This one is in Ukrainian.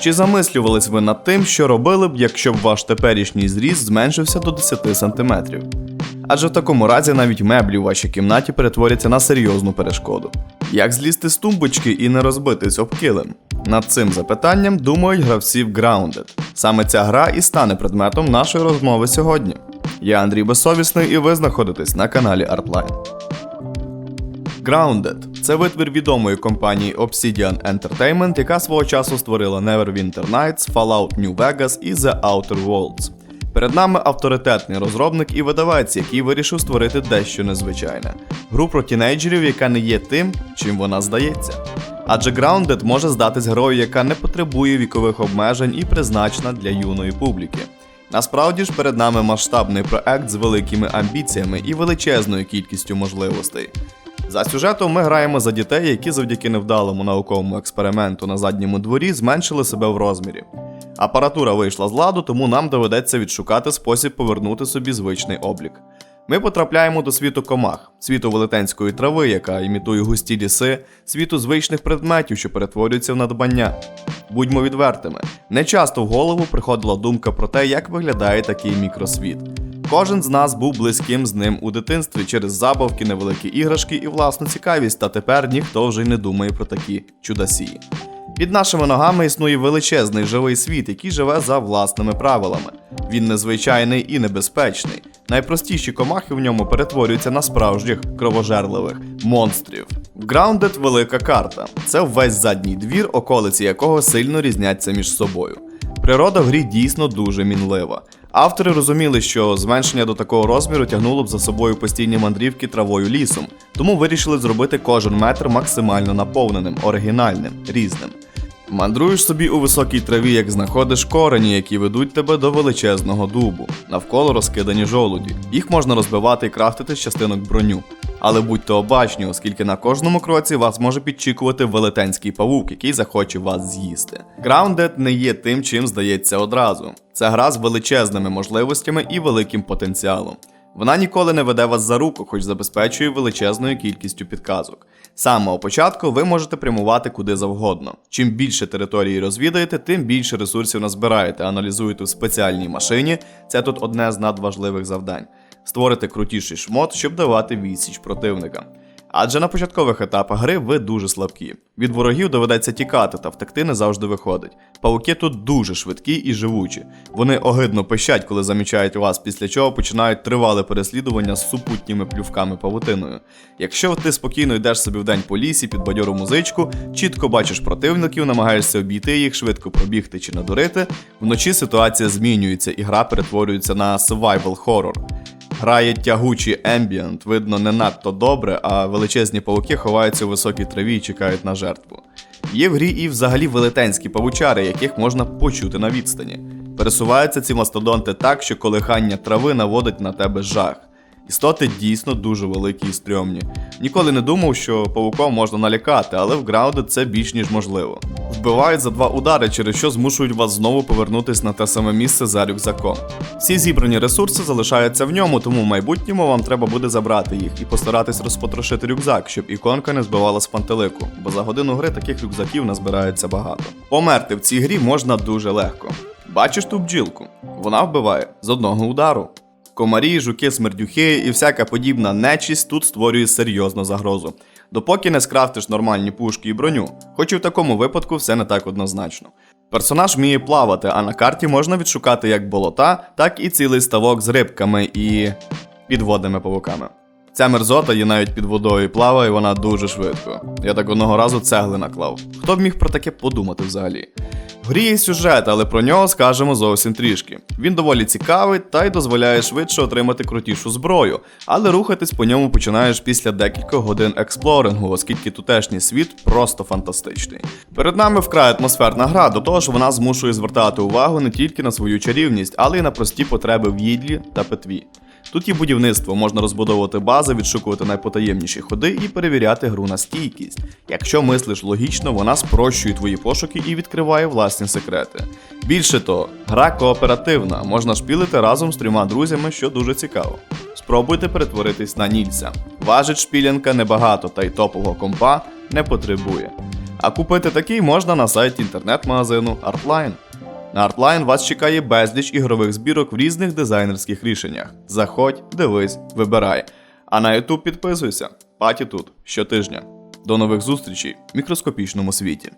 Чи замислювались ви над тим, що робили б, якщо б ваш теперішній зріст зменшився до 10 см? Адже в такому разі навіть меблі у вашій кімнаті перетворяться на серйозну перешкоду. Як злізти з тумбочки і не розбитись об килим? Над цим запитанням думають гравці в Grounded. Саме ця гра і стане предметом нашої розмови сьогодні. Я Андрій Безсовісний, і ви знаходитесь на каналі Artline. Grounded це витвір відомої компанії Obsidian Entertainment, яка свого часу створила Neverwinter Nights, Fallout New Vegas і The Outer Worlds. Перед нами авторитетний розробник і видавець, який вирішив створити дещо незвичайне гру про тінейджерів, яка не є тим, чим вона здається. Адже Grounded може здатись грою, яка не потребує вікових обмежень і призначена для юної публіки. Насправді ж перед нами масштабний проект з великими амбіціями і величезною кількістю можливостей. За сюжетом ми граємо за дітей, які завдяки невдалому науковому експерименту на задньому дворі зменшили себе в розмірі. Апаратура вийшла з ладу, тому нам доведеться відшукати спосіб повернути собі звичний облік. Ми потрапляємо до світу комах, світу велетенської трави, яка імітує густі ліси, світу звичних предметів, що перетворюються в надбання. Будьмо відвертими, не часто в голову приходила думка про те, як виглядає такий мікросвіт. Кожен з нас був близьким з ним у дитинстві через забавки, невеликі іграшки і власну цікавість, та тепер ніхто вже й не думає про такі чудасії. Під нашими ногами існує величезний живий світ, який живе за власними правилами. Він незвичайний і небезпечний. Найпростіші комахи в ньому перетворюються на справжніх кровожерливих монстрів. Grounded – велика карта. Це весь задній двір, околиці якого сильно різняться між собою. Природа в грі дійсно дуже мінлива. Автори розуміли, що зменшення до такого розміру тягнуло б за собою постійні мандрівки травою лісом, тому вирішили зробити кожен метр максимально наповненим, оригінальним, різним. Мандруєш собі у високій траві, як знаходиш корені, які ведуть тебе до величезного дубу. Навколо розкидані жолуді. Їх можна розбивати і крафтити з частинок броню. Але будьте обачні, оскільки на кожному кроці вас може підчікувати велетенський павук, який захоче вас з'їсти. Grounded не є тим, чим здається одразу. Це гра з величезними можливостями і великим потенціалом. Вона ніколи не веде вас за руку, хоч забезпечує величезною кількістю підказок. З самого початку ви можете прямувати куди завгодно. Чим більше території розвідаєте, тим більше ресурсів назбираєте, аналізуєте в спеціальній машині. Це тут одне з надважливих завдань. Створити крутіший шмот, щоб давати відсіч противникам. Адже на початкових етапах гри ви дуже слабкі. Від ворогів доведеться тікати, та втекти не завжди виходить. Павуки тут дуже швидкі і живучі. Вони огидно пищать, коли замічають вас, після чого починають тривале переслідування з супутніми плювками павутиною. Якщо ти спокійно йдеш собі вдень по лісі під бадьору музичку, чітко бачиш противників, намагаєшся обійти їх, швидко пробігти чи надурити, вночі ситуація змінюється і гра перетворюється на survival horror. Грає тягучий ембієнт, видно не надто добре, а величезні павуки ховаються у високій траві і чекають на жертву. Є в грі і взагалі велетенські павучари, яких можна почути на відстані. Пересуваються ці мастодонти так, що колихання трави наводить на тебе жах. Істоти дійсно дуже великі і стрьомні. Ніколи не думав, що павуком можна налякати, але в Grounded це більш ніж можливо. Вбивають за два удари, через що змушують вас знову повернутись на те саме місце за рюкзаком. Всі зібрані ресурси залишаються в ньому, тому в майбутньому вам треба буде забрати їх і постаратись розпотрошити рюкзак, щоб іконка не збивала з пантелику, бо за годину гри таких рюкзаків назбирається багато. Померти в цій грі можна дуже легко. Бачиш ту бджілку? Вона вбиває з одного удару. Комарі, жуки, смердюхи і всяка подібна нечість тут створює серйозну загрозу. Допоки не скрафтиш нормальні пушки і броню, хоч і в такому випадку все не так однозначно. Персонаж вміє плавати, а на карті можна відшукати як болота, так і цілий ставок з рибками і підводними павуками. Ця мерзота є навіть під водою і плаває вона дуже швидко. Я так одного разу цегли наклав. Хто б міг про таке подумати взагалі? Грі є сюжет, але про нього скажемо зовсім трішки. Він доволі цікавий та й дозволяє швидше отримати крутішу зброю, але рухатись по ньому починаєш після декількох годин експлорингу, оскільки тутешній світ просто фантастичний. Перед нами вкрай атмосферна гра, до того ж вона змушує звертати увагу не тільки на свою чарівність, але й на прості потреби в їдлі та питві. Тут є будівництво, можна розбудовувати бази, відшукувати найпотаємніші ходи і перевіряти гру на стійкість. Якщо мислиш логічно, вона спрощує твої пошуки і відкриває власні секрети. Більше того, гра кооперативна, можна шпілити разом з трьома друзями, що дуже цікаво. Спробуйте перетворитись на Нільса. Важить шпілянка небагато, та й топового компа не потребує. А купити такий можна на сайті інтернет-магазину Artline. На Artline вас чекає безліч ігрових збірок в різних дизайнерських рішеннях. Заходь, дивись, вибирай. А на YouTube підписуйся. Паті тут щотижня. До нових зустрічей в мікроскопічному світі.